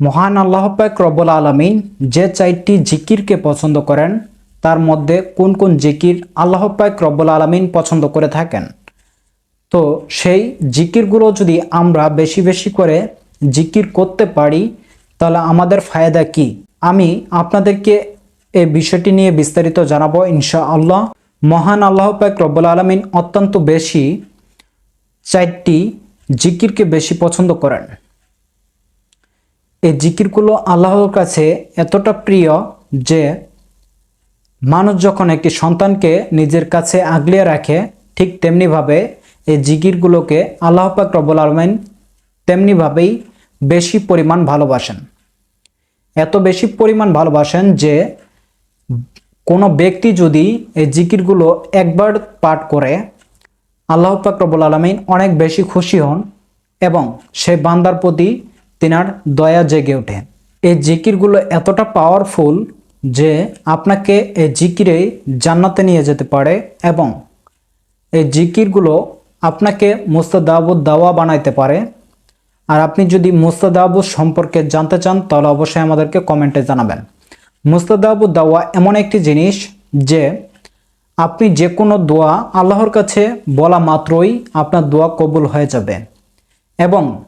মহান আল্লাহ পাক রব্বুল আলমিন যে চারটি জিকিরকে পছন্দ করেন, তার মধ্যে কোন কোন জিকির আল্লাহ পাক রব্বুল আলমিন পছন্দ করে থাকেন? তো সেই জিকিরগুলো যদি আমরা বেশি বেশি করে জিকির করতে পারি, তাহলে আমাদের ফায়দা কি? আমি আপনাদেরকে এই বিষয়টি নিয়ে বিস্তারিত জানাব ইনশা আল্লাহ মহান আল্লাহ পাক রব্বুল আলমিন অত্যন্ত বেশি চারটি জিকিরকে বেশি পছন্দ করেন। এই জিকিরগুলো আল্লাহর কাছে এতটা প্রিয় যে মানুষ যখন একটি সন্তানকে নিজের কাছে আগলিয়ে রাখে, ঠিক তেমনিভাবে এই জিকিরগুলোকে আল্লাহ পাক রব্বুল আলমিন তেমনিভাবেই বেশি পরিমাণ ভালোবাসেন। এত বেশি পরিমাণ ভালোবাসেন যে কোনো ব্যক্তি যদি এই জিকিরগুলো একবার পাঠ করে, আল্লাহ পাক রব্বুল আলমিন অনেক বেশি খুশি হন এবং সে বান্দার প্রতি তিনার দয়া জেগে ওঠে। এই জিকিরগুলো এতটা পাওয়ারফুল যে আপনাকে এই জিকিরে জান্নাতে নিয়ে যেতে পারে এবং এই জিকিরগুলো আপনাকে মুস্তাদাবুদ দাওয়া বানাইতে পারে। আর আপনি যদি মুস্তাদাবুদ সম্পর্কে জানতে চান, তাহলে অবশ্যই আমাদেরকে কমেন্টে জানাবেন। মুস্তাদাবুদ দাওয়া এমন একটি জিনিস যে আপনি যে কোনো দোয়া আল্লাহর কাছে বলা মাত্রই আপনার দোয়া কবুল হয়ে যাবে। এবং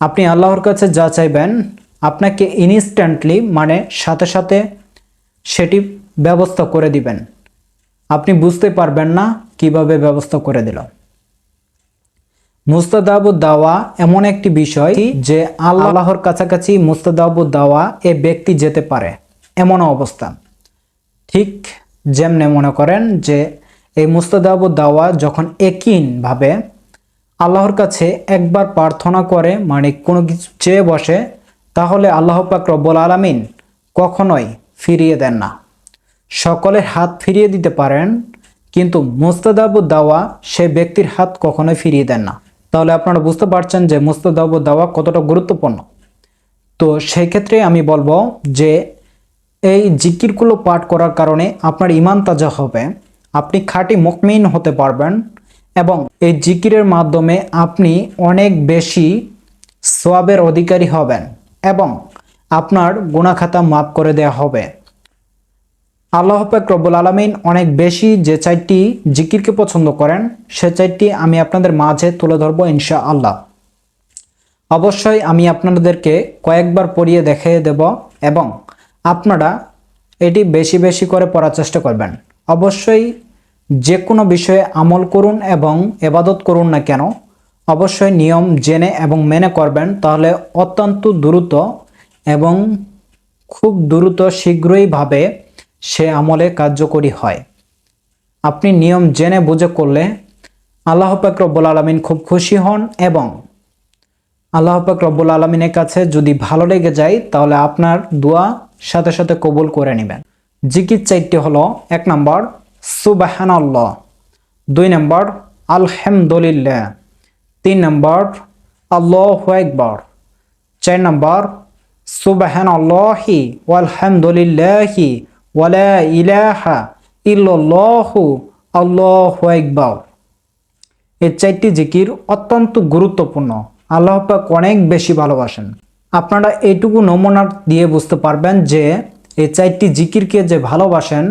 আপনি আল্লাহর কাছে যা চাইবেন, আপনাকে ইনস্ট্যান্টলি মানে সাথে সাথে সেটি ব্যবস্থা করে দিবেন। আপনি বুঝতে পারবেন না কীভাবে ব্যবস্থা করে দিল। মুস্তাদাবু দাওয়া এমন একটি বিষয় যে আল্লাহর কাছাকাছি মুস্তাদাবু দাওয়া এ ব্যক্তি যেতে পারে। এমন অবস্থা। ঠিক যেমনে মনে করেন যে এই মুস্তাদাবু দাওয়া যখন একইভাবে আল্লাহর কাছে একবার প্রার্থনা করে মানে কোনো কিছু চেয়ে বসে, তাহলে আল্লাহ পাক রব্বুল আলামিন কখনোই ফিরিয়ে দেন না। সকলের হাত ফিরিয়ে দিতে পারেন, কিন্তু মুস্তাদাবু দাওয়া সে ব্যক্তির হাত কখনোই ফিরিয়ে দেন না। তাহলে আপনারা বুঝতে পারছেন যে মুস্তাদাবু দাওয়া কতটা গুরুত্বপূর্ণ। তো সেই ক্ষেত্রে আমি বলব যে এই জিকিরগুলো পাঠ করার কারণে আপনার ইমান তাজা হবে। আপনি খাঁটি মুকমিন হতে পারবেন এবং এই জিকিরের মাধ্যমে আপনি অনেক বেশি সোয়াবের অধিকারী হবেন এবং আপনার গুণাখাতা মাফ করে দেওয়া হবে। আল্লাহ পাক রব্বুল আলমিন অনেক বেশি যে চারটি জিকিরকে পছন্দ করেন, সে চারটি আমি আপনাদের মাঝে তুলে ধরবো ইনশা আল্লাহ অবশ্যই আমি আপনাদেরকে কয়েকবার পড়িয়ে দেখিয়ে দেব এবং আপনারা এটি বেশি বেশি করে পড়ার চেষ্টা করবেন। অবশ্যই যে কোনো বিষয়ে আমল করুন এবং এবাদত করুন না কেন, অবশ্যই নিয়ম জেনে এবং মেনে করবেন, তাহলে অত্যন্ত দ্রুত এবং খুব দ্রুত শীঘ্রইভাবে সে আমলে কার্যকরী হয়। আপনি নিয়ম জেনে বুঝে করলে আল্লাহ পাক রব্বুল আলমিন খুব খুশি হন এবং আল্লাহ পাক রব্বুল আলমিনের কাছে যদি ভালো লেগে যায়, তাহলে আপনার দোয়া সাথে সাথে কবুল করে নেবেন। জিকির চারটি হলো, এক নম্বর সুবাহানাল্লাহ। দুই নম্বর, আলহামদুলিল্লাহ। তিন নম্বর, আল্লাহ একবার চার নম্বর সুবাহান আল্লাহি ওয়ালহামদুলিল্লাহি ওয়ালা ইলাহা আল্লাহু একবার এই চারটি জিকির অত্যন্ত গুরুত্বপূর্ণ। আল্লাহ পাক অনেক বেশি ভালোবাসেন। আপনারা এইটুকু নমুনা দিয়ে বুঝতে পারবেন যে এই চারটি জিকিরকে যে ভালোবাসেন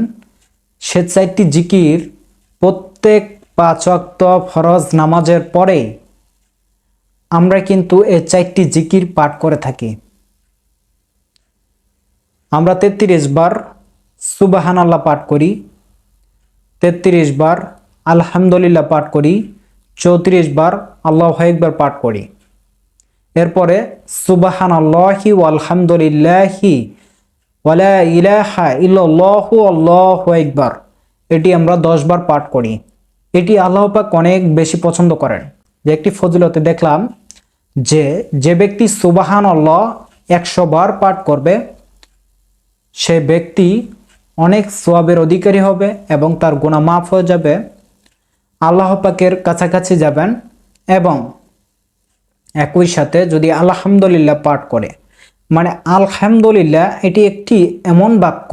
সে চারটি জিকির প্রত্যেক পাঁচ ওয়াক্ত ফরজ নামাজের পরে আমরা কিন্তু এই চারটি জিকির পাঠ করে থাকি। আমরা তেত্রিশ বার সুবাহান আল্লাহ পাঠ করি, তেত্রিশ বার আলহামদুলিল্লাহ পাঠ করি, চৌত্রিশ বার আল্লাহ একবার পাঠ করি। এরপরে সুবাহান আল্লাহি ও আলহামদুলিল্লাহি ওয়ালা ইলাহা ইল্লাল্লাহু, আল্লাহু একবার এটি আমরা দশ বার পাঠ করি। এটি আল্লাহ পাক অনেক বেশি পছন্দ করেন। যে একটি ফজিলতে দেখলাম যে যে ব্যক্তি সুবাহান আল্লাহ একশো বার পাঠ করবে, সে ব্যক্তি অনেক সোয়াবের অধিকারী হবে এবং তার গুণা মাফ হয়ে যাবে, আল্লাহ পাকের কাছাকাছি যাবেন এবং একই সাথে যদি আলহামদুলিল্লাহ পাঠ করে মানে আলহামদুলিল্লাহ, এটি একটি এমন বাক্য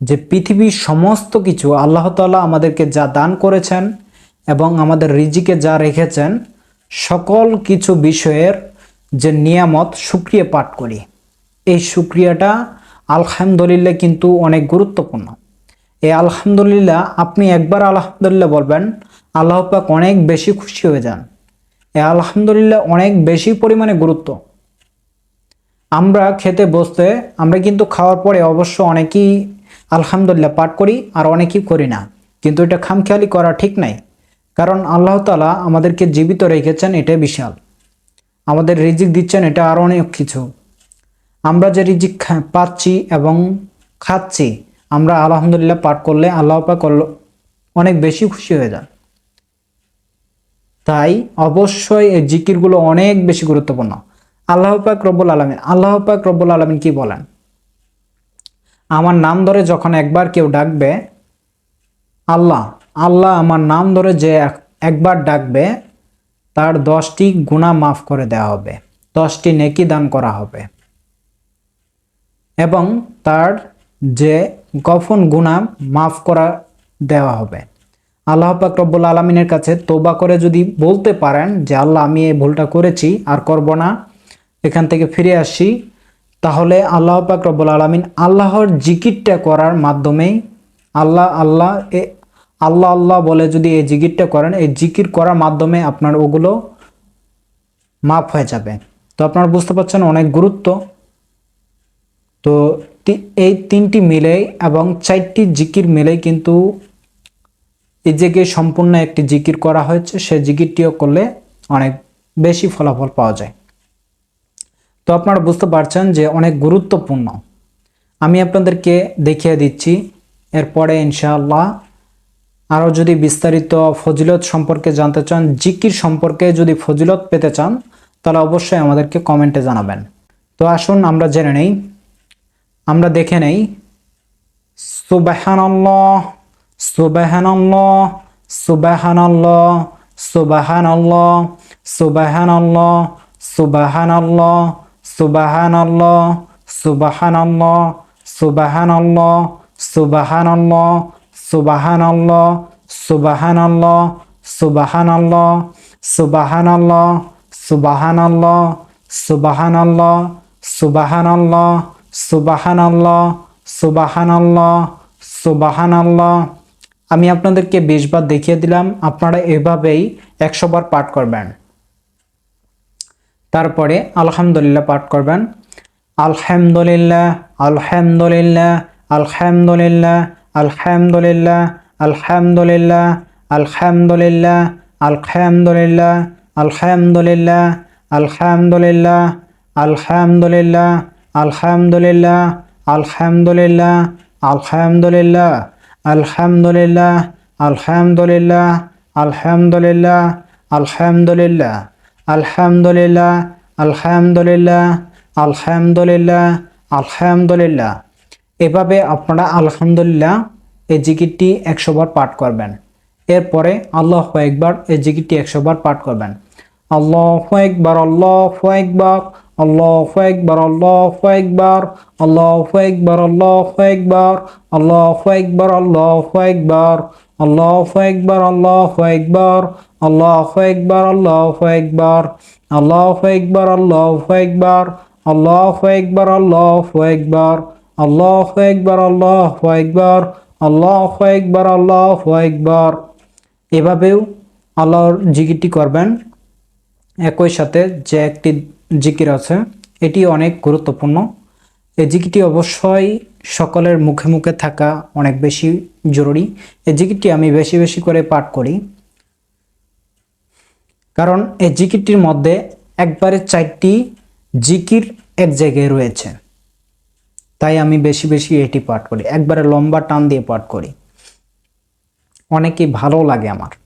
যে পৃথিবীর সমস্ত কিছু আল্লাহ তালা আমাদেরকে যা দান করেছেন এবং আমাদের রিজিকে যা রেখেছেন, সকল কিছু বিষয়ের যে নিয়ামত সুক্রিয়া পাঠ করি। এই শুক্রিয়াটা আলহামদুলিল্লাহ কিন্তু অনেক গুরুত্বপূর্ণ। এই আলহামদুলিল্লাহ, আপনি একবার আলহামদুলিল্লাহ বলবেন, আল্লাহ পাক অনেক বেশি খুশি হয়ে যান। এই আলহামদুলিল্লাহ অনেক বেশি পরিমাণে গুরুত্ব। আমরা খেতে বসতে, আমরা কিন্তু খাওয়ার পরে অবশ্য অনেকেই আলহামদুলিল্লাহ পাঠ করি আর অনেকেই করি না। কিন্তু এটা খামখেয়ালি করা ঠিক নাই। কারণ আল্লাহ তালা আমাদেরকে জীবিত রেখেছেন এটা বিশাল। আমাদের রিজিক দিচ্ছেন, এটা আরও অনেক কিছু। আমরা যে রিজিক পাচ্ছি এবং খাচ্ছি, আমরা আলহামদুলিল্লাহ পাঠ করলে আল্লাহ পাক অল- অনেক বেশি খুশি হয়ে যান। তাই অবশ্যই এই জিকিরগুলো অনেক বেশি গুরুত্বপূর্ণ। আল্লাহ পাক রব্বুল আলমিন, আল্লাহ পাক রব্বুল আলমিন কি বলেন? আমার নাম ধরে যখন একবার কেউ ডাকবে, আল্লাহ আল্লাহ আমার নাম ধরে যে এক- একবার ডাকবে, তার দশটি গুণা মাফ করে দেওয়া হবে, দশটি নেকি দান করা হবে। এবং তার যে গফন গুণা মাফ করা দেওয়া হবে। আল্লাহ পাক রব্বুল আলমিনের কাছে তোবা করে যদি বলতে পারেন যে, আল্লাহ, আমি এই ভুলটা করেছি, আর করব না। এখান থেকে ফিরে আসি, তাহলে আল্লাহ পাক রব্বুল আলমিন আল্লাহর জিকিরটা করার মাধ্যমেই আল্লাহ আল্লাহ, এ, আল্লাহ আল্লাহ বলে যদি এই জিকিরটা করেন, এই জিকির করার মাধ্যমে আপনার ওগুলো মাফ হয়ে যাবে। তো আপনারা বুঝতে পারছেন অনেক গুরুত্ব। তো এই তিনটি মিলেই এবং চারটি জিকির মিলেই কিন্তু এই জায়গায় সম্পূর্ণ একটি জিকির করা হয়েছে, সে জিকিরটিও করলে অনেক বেশি ফলাফল পাওয়া যায়। তো আপনারা বুঝতে পারছেন যে অনেক গুরুত্বপূর্ণ। আমি আপনাদেরকে দেখিয়ে দিচ্ছি, এরপরে ইনশাআল্লাহ আরও যদি বিস্তারিত ফজিলত সম্পর্কে জানতে চান, জিকির সম্পর্কে যদি ফজিলত পেতে চান, তাহলে অবশ্যই আমাদেরকে কমেন্টে জানাবেন। তো আসুন আমরা জেনে নেই। আমরা দেখে নেই। সুবাহানাল্লাহ সুবাহানাল্লাহ সুবাহানাল্লাহ সুবাহানাল্লাহ সুবাহানাল্লাহ সুবাহানাল্লাহ সুবাহানাল্লাহ সুবাহানাল্লাহ সুবাহানাল্লাহ সুবাহানাল্লাহ সুবাহানাল্লাহ সুবাহানাল্লাহ সুবাহানাল্লাহ সুবাহানাল্লাহ সুবাহানাল্লাহ সুবাহানাল্লাহ সুবাহানাল্লাহ সুবাহানাল্লাহ সুবাহানাল্লাহ সুবাহানাল্লাহ আমি আপনাদেরকে বিশ বার দেখিয়ে দিলাম আপনারা এভাবেই একশো বার পাঠ করবেন তারপরে আলহামদুলিল্লাহ পাঠ করবেন আলহামদুলিল্লাহ আলহামদুলিল্লাহ আলহামদুলিল্লাহ আলহামদুলিল্লাহ আলহামদুলিল্লাহ আলহামদুলিল্লাহ আলহামদুলিল্লাহ আলহামদুলিল্লাহ আলহামদুলিল্লাহ আলহামদুলিল্লাহ আলহামদুলিল্লাহ আলহামদুলিল্লাহ আলহামদুলিল্লাহ আলহামদুলিল্লাহ আলহামদুলিল্লাহ আলহামদুলিল্লাহ আলহামদুলিল্লাহ আলহামদুলিল্লাহ আলহামদুলিল্লাহ আলহামদুলিল্লাহ আলহামদুলিল্লাহ। এভাবে আপনারা আলহামদুলিল্লাহ এই জিকিরটি একশো বার পাঠ করবেন। এরপরে আল্লাহ একবার এই জিকিরটি একশো বার পাঠ করবেন। আল্লাহ একবার আল্লাহ একবার আল্লাহ একবার আল্লাহ একবার আল্লাহ একবার আল্লাহ একবার আল্লাহ একবার আল্লাহ একবার আল্লাহ একবার আল্লাহ একবার আল্লাহ একবার আল্লাহ একবার আল্লাহ একবার আল্লাহ একবার আল্লাহ একবার আল্লাহ একবার আল্লাহ একবার আল্লাহ একবার আল্লাহ একবার আল্লাহ একবার এভাবেও আল্লাহর জিকিরটি করবেন একই সাথে যে একটি জিকির আছে এটি অনেক গুরুত্বপূর্ণ এই জিকিরটি অবশ্যই সকলের মুখে মুখে থাকা অনেক বেশি জরুরি। এই জিকিরটি আমি বেশি বেশি করে পাঠ করি। কারণ এই জিকিরটির মধ্যে একবারে চারটি জিকির এক জায়গায় রয়েছে। তাই আমি বেশি বেশি এটি পাঠ করি। একবারে লম্বা টান দিয়ে পাঠ করি। অনেকই ভালো লাগে আমার।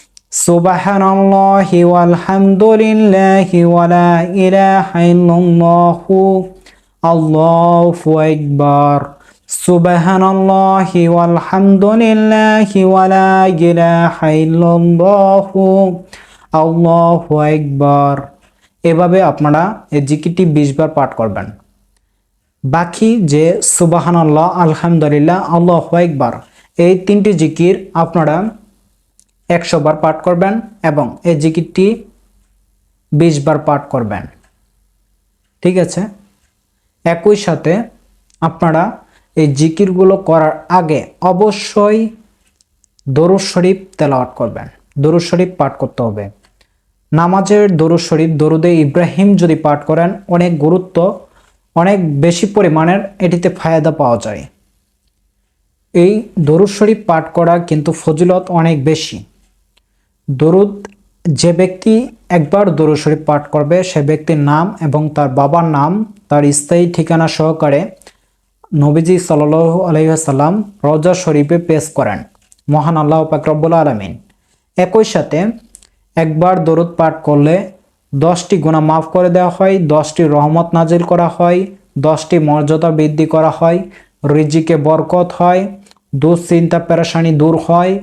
سبحان الله والحمد لله ولا إله إلا الله الله أكبر سبحان الله والحمد لله ولا إله إلا الله الله أكبر এভাবে আপনারা এই জিকিরটি বিশবার পাঠ করবেন বাকি যে সুবাহান আল্লাহ আলহামদুলিল্লাহ আল্লাহ একবার এই তিনটি জিকির আপনারা একশো বার পাঠ করবেন এবং এই জিকিরটি বিশ বার পাঠ করবেন। ঠিক আছে? একই সাথে আপনারা এই জিকিরগুলো করার আগে অবশ্যই দরুদ শরীফ তেলাওয়াত করবেন। দরুদ শরীফ পাঠ করতে হবে। নামাজের দরুদ শরীফ, দরুদে ইব্রাহিম যদি পাঠ করেন, অনেক গুরুত্ব, অনেক বেশি পরিমাণের এটিতে ফায়দা পাওয়া যায়। এই দরুদ শরীফ পাঠ করা কিন্তু ফজিলত অনেক বেশি। দরুদ, যে ব্যক্তি একবার দরুদ শরীফ পাঠ করবে, সে ব্যক্তির নাম এবং তার বাবার নাম, তার স্থায়ী ঠিকানা সহকারে নবীজি সাল আলহিহাসাল্লাম রজা শরীফে পেশ করেন। মহান আল্লাহ পাকরবুল আলমিন। একই সাথে একবার দরুদ পাঠ করলে দশটি গুণা মাফ করে দেওয়া হয়, দশটি রহমত নাজিল করা হয়, দশটি মর্যাদা বৃদ্ধি করা হয়, রিজিকে বরকত হয়, দুশ্চিন্তা, পেরেশানি দূর হয়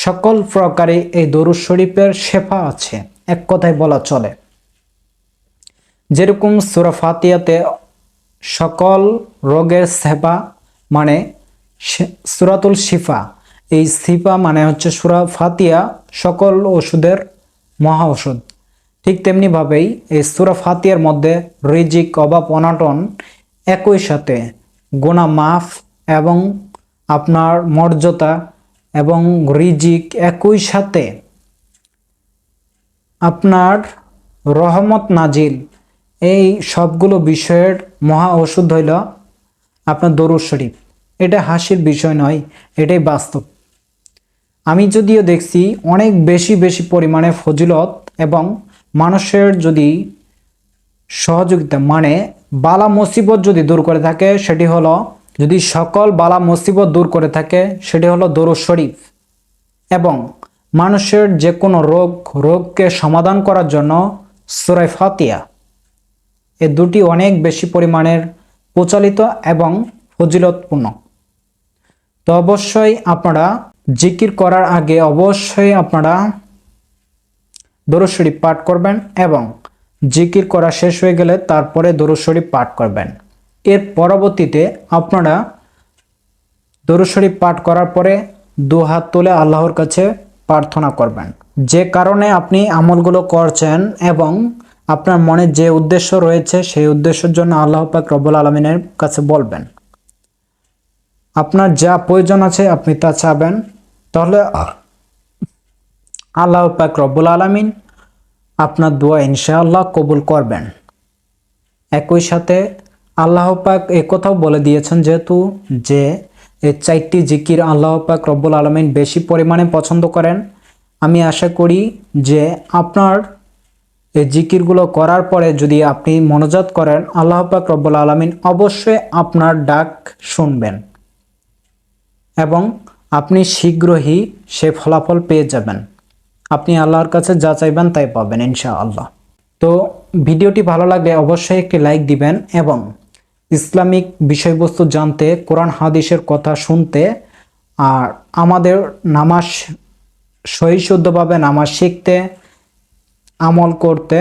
সকল প্রকারে এই দরুদ শরীফের শেফা আছে। এক কথায় বলা চলে। যেরকম সুরা ফাতিয়াতে সকল রোগের সেবা মানে সুরাতুল শিফা, এই শিফা মানে হচ্ছে সুরা ফাতিয়া সকল ওষুধের মহা ওষুধ। ঠিক তেমনিভাবেই এই সুরা ফাতিয়ার মধ্যে রিজিক, অভাব, অনাটন একই সাথে গোনা মাফ এবং আপনার মর্যাদা এবং রিজিক একই সাথে। আপনার রহমত নাজিল। এই সবগুলো বিষয়ের মহা ওষুধ হইল আপনার দরুদ শরীফ। এটা হাসির বিষয় নয়, এটাই বাস্তব। আমি যদিও দেখছি অনেক বেশি বেশি পরিমাণে ফজিলত এবং মানুষের যদি সহযোগিতা মানে বালা মুসিবত যদি দূর করে থাকে, সেটি হলো যদি সকল বালা মুসিবত দূর করে থাকে, সেটি হলো দরুদ শরীফ। এবং মানুষের যে কোনো রোগ, রোগকে সমাধান করার জন্য সুরাই ফাতিয়া এ দুটি অনেক বেশি পরিমাণের প্রচলিত এবং ফজিলতপূর্ণ। তো অবশ্যই আপনারা জিকির করার আগে অবশ্যই আপনারা দরুদ শরীফ পাঠ করবেন এবং জিকির করা শেষ হয়ে গেলে তারপরে দরুদ শরীফ পাঠ করবেন। এর পরবর্তীতে আপনারা শরীফ পাঠ করার পরে দু হাত তুলে আল্লাহর কাছে প্রার্থনা করবেন। যে কারণে আপনি আমলগুলো করছেন এবং আপনার মনে যে উদ্দেশ্য রয়েছে সেই উদ্দেশ্যের জন্য আল্লাহ পাক রব্বুল আলমিনের কাছে বলবেন। আপনার যা প্রয়োজন আছে আপনি তা চাবেন। তাহলে আল্লাহ পাক রব্বুল আলমিন আপনার দোয়া ইনশাআল্লাহ কবুল করবেন। একই সাথে আল্লাহ পাক কথাও বলে দিয়েছেন যেহেতু যে এই চারটি জিকির আল্লাহ পাক রব্বুল আলমিন বেশি পরিমাণে পছন্দ করেন। আমি আশা করি যে আপনার এই জিকিরগুলো করার পরে যদি আপনি মনোজাত করেন, আল্লাহ পাক রব্বুল আলমিন অবশ্যই আপনার ডাক শুনবেন এবং আপনি শীঘ্রই সে ফলাফল পেয়ে যাবেন। আপনি আল্লাহর কাছে যা চাইবেন তাই পাবেন ইনশা আল্লাহ তো ভিডিওটি ভালো লাগলে অবশ্যই একটি লাইক দিবেন এবং ইসলামিক বিষয়বস্তু জানতে, কোরআন হাদিসের কথা শুনতে আর আমাদের নামাজ সহিশুদ্ধভাবে নামাজ শিখতে, আমল করতে